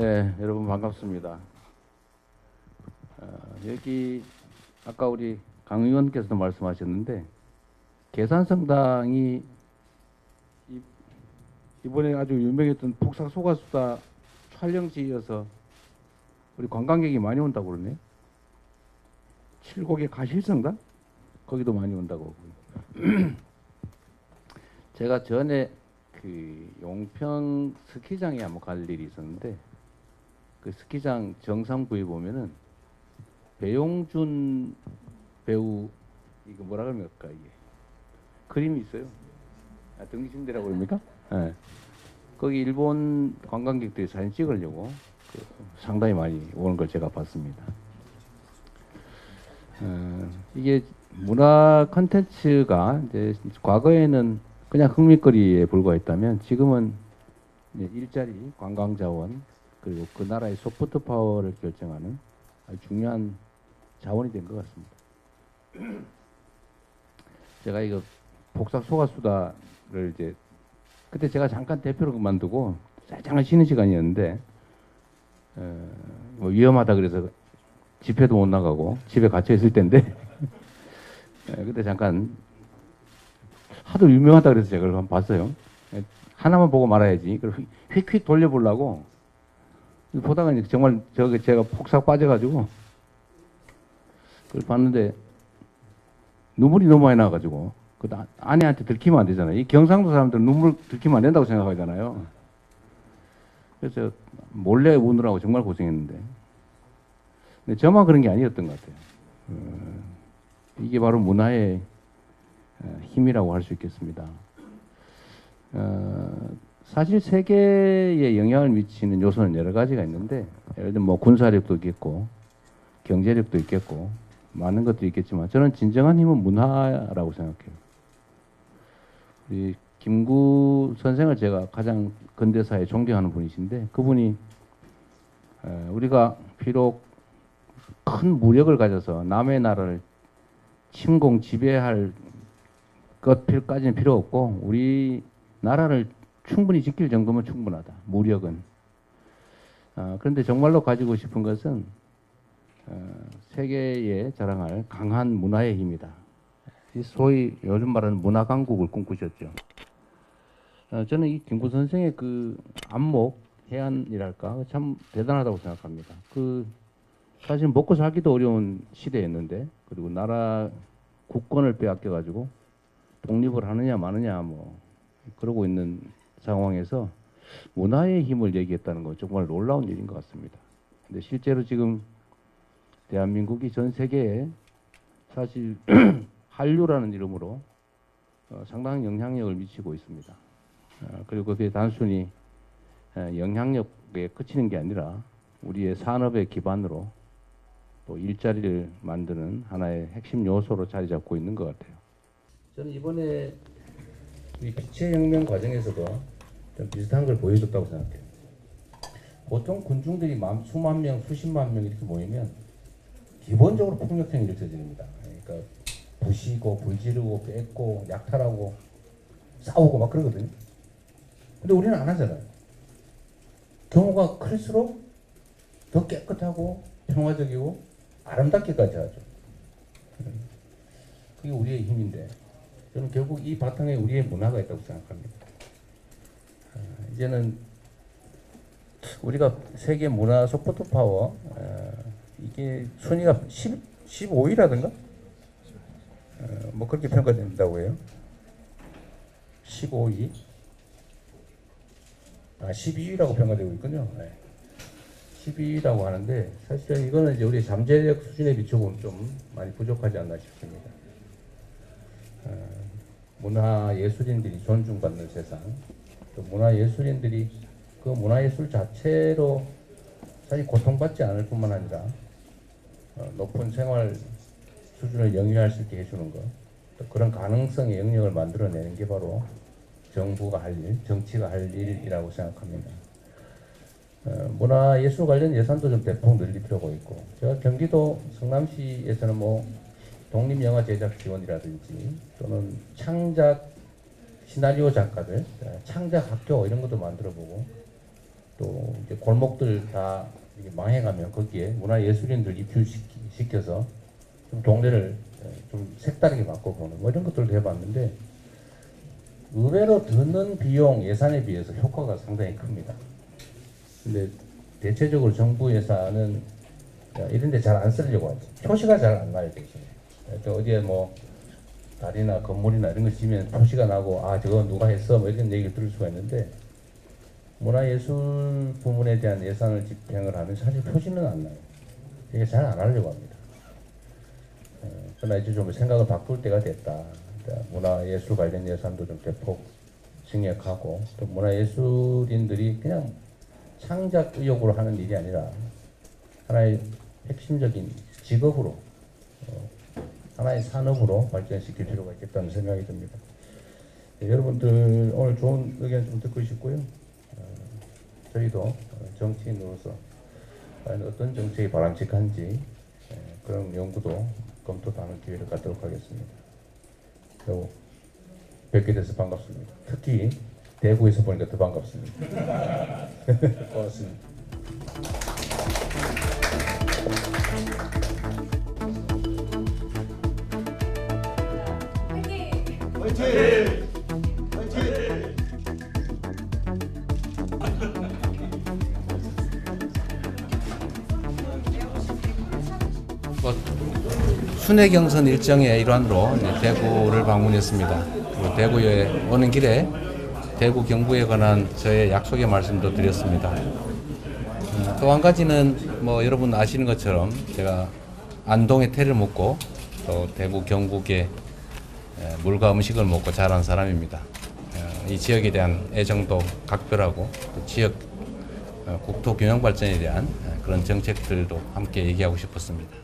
네, 여러분 반갑습니다. 어, 여기 아까 우리 강 의원께서도 말씀하셨는데 계산성당이 이- 이번에 아주 유명했던 폭삭 소가수다 촬영지여서 우리 관광객이 많이 온다고 그러네. 칠곡의 가실성당 거기도 많이 온다고. 제가 전에 그 용평 스키장에 한번 갈 일이 있었는데 그 스키장 정상부에 보면은 배용준 배우 이거 뭐라 그럽니까 이게 그림이 있어요. 아, 등신대라고 그럽니까? 예. 거기 일본 관광객들이 사진 찍으려고 그 상당히 많이 오는 걸 제가 봤습니다. 어, 이게 문화 컨텐츠가 이제 과거에는 그냥 흥미거리에 불과했다면 지금은 일자리, 관광 자원 그리고 그 나라의 소프트 파워를 결정하는 아주 중요한 자원이 된 것 같습니다. 제가 이거 복삭 소가수다를 이제 그때 제가 잠깐 대표로 그만두고 잠깐 쉬는 시간이었는데 어, 뭐 위험하다 그래서 집회도 못 나가고 집에 갇혀 있을 텐데 예, 그때 잠깐 하도 유명하다 그래서 제가 그걸 한번 봤어요. 예, 하나만 보고 말아야지. 그걸 휙휙 돌려보려고 보다가 이제 정말 저게 제가 폭삭 빠져가지고 그걸 봤는데 눈물이 너무 많이 나가지고 그 아- 아내한테 들키면 안 되잖아요. 이 경상도 사람들은 눈물 들키면 안 된다고 생각하잖아요. 그래서 몰래 우느라고 정말 고생했는데 근데 저만 그런 게 아니었던 것 같아요. 어, 이게 바로 문화의 어, 힘이라고 할 수 있겠습니다. 어, 사실 세계에 영향을 미치는 요소는 여러 가지가 있는데 예를 들면 뭐 군사력도 있겠고 경제력도 있겠고 많은 것도 있겠지만 저는 진정한 힘은 문화라고 생각해요. 우리 김구 선생을 제가 가장 근대사에 존경하는 분이신데 그분이 어, 우리가 비록 큰 무력을 가져서 남의 나라를 침공 지배할 것까지는 필요 없고 우리 나라를 충분히 지킬 정도면 충분하다. 무력은. 어, 그런데 정말로 가지고 싶은 것은 어, 세계에 자랑할 강한 문화의 힘이다. 이 소위 요즘 말하는 문화 강국을 꿈꾸셨죠. 어, 저는 이 김구 선생의 그 안목 해안이랄까 참 대단하다고 생각합니다. 그 사실 먹고 살기도 어려운 시대였는데 그리고 나라 국권을 빼앗겨 가지고 독립을 하느냐 마느냐 뭐 그러고 있는 상황에서 문화의 힘을 얘기했다는 건 정말 놀라운 일인 것 같습니다. 근데 실제로 지금 대한민국이 전 세계에 사실 한류라는 이름으로 어, 상당한 영향력을 미치고 있습니다. 어, 그리고 그게 단순히 에, 영향력에 그치는 게 아니라 우리의 산업의 기반으로 또 일자리를 만드는 하나의 핵심 요소로 자리 잡고 있는 것 같아요. 저는 이번에 이 빛의 혁명 과정에서도 좀 비슷한 걸 보여줬다고 생각해요. 보통 군중들이 만, 수만 명, 수십만 명 이렇게 모이면 기본적으로 폭력행위 일으켜집니다. 그러니까 부시고 불지르고 뺏고 약탈하고 싸우고 막 그러거든요. 근데 우리는 안 하잖아요. 경우가 클수록 더 깨끗하고 평화적이고 아름답게까지 하죠. 그게 우리의 힘인데 저는 결국 이 바탕에 우리의 문화가 있다고 생각합니다. 아, 이제는 우리가 세계 문화 소프트 파워 아, 이게 순위가 10, 15위라든가 어, 뭐 그렇게 평가된다고 해요. 15위 아 12위라고 평가되고 있군요. 네. 12위라고 하는데 사실 이거는 이제 우리 잠재력 수준에 비춰보면 좀 많이 부족하지 않나 싶습니다. 어, 문화 예술인들이 존중받는 세상, 또 문화 예술인들이 그 문화 예술 자체로 사실 고통받지 않을 뿐만 아니라 어, 높은 생활 수준을 영위할 수 있게 해주는 것, 또 그런 가능성의 영역을 만들어내는 게 바로 정부가 할 일, 정치가 할 일이라고 생각합니다. 어, 문화예술 관련 예산도 좀 대폭 늘릴 필요가 있고 제가 경기도 성남시에서는 뭐 독립영화 제작 지원이라든지 또는 창작 시나리오 작가들 어, 창작 학교 이런 것도 만들어보고 또 골목들 다 망해가면 거기에 문화예술인들 입주시켜서 좀 동네를 어, 좀 색다르게 바꿔보는 뭐 이런 것들도 해봤는데 의외로 드는 비용 예산에 비해서 효과가 상당히 큽니다. 근데 대체적으로 정부 예산은 이런 데 잘 안 쓰려고 하죠. 표시가 잘 안 나요, 대신에. 또 어디에 뭐 다리나 건물이나 이런 거 지면 표시가 나고 아 저거 누가 했어 뭐 이런 얘기를 들을 수가 있는데 문화예술 부문에 대한 예산을 집행을 하면 사실 표시는 안 나요. 이게 잘 안 하려고 합니다. 어, 그러나 이제 좀 생각을 바꿀 때가 됐다. 문화예술 관련 예산도 좀 대폭 증액하고 또 문화예술인들이 그냥 창작 의욕으로 하는 일이 아니라 하나의 핵심적인 직업으로 어, 하나의 산업으로 발전시킬 필요가 있겠다는 생각이 듭니다. 네, 여러분들 오늘 좋은 의견 좀 듣고 싶고요. 어, 저희도 어, 정치인으로서 어떤 정책이 바람직한지 에, 그런 연구도 검토하는 기회를 갖도록 하겠습니다. 그리고 뵙게 돼서 반갑습니다. 특히 대구에서 보니까 더 반갑습니다. 고맙습니다. 뭐 순회 경선 일정의 일환으로 대구를 방문했습니다. 그리고 대구에 오는 길에 대구 경부에 관한 저의 약속의 말씀도 드렸습니다. 또 한 가지는 뭐 여러분 아시는 것처럼 제가 안동에 태를 묻고 또 대구 경북에 에, 물과 음식을 먹고 자란 사람입니다. 어, 이 지역에 대한 애정도 각별하고 또 지역 어, 국토 균형 발전에 대한 어, 그런 정책들도 함께 얘기하고 싶었습니다.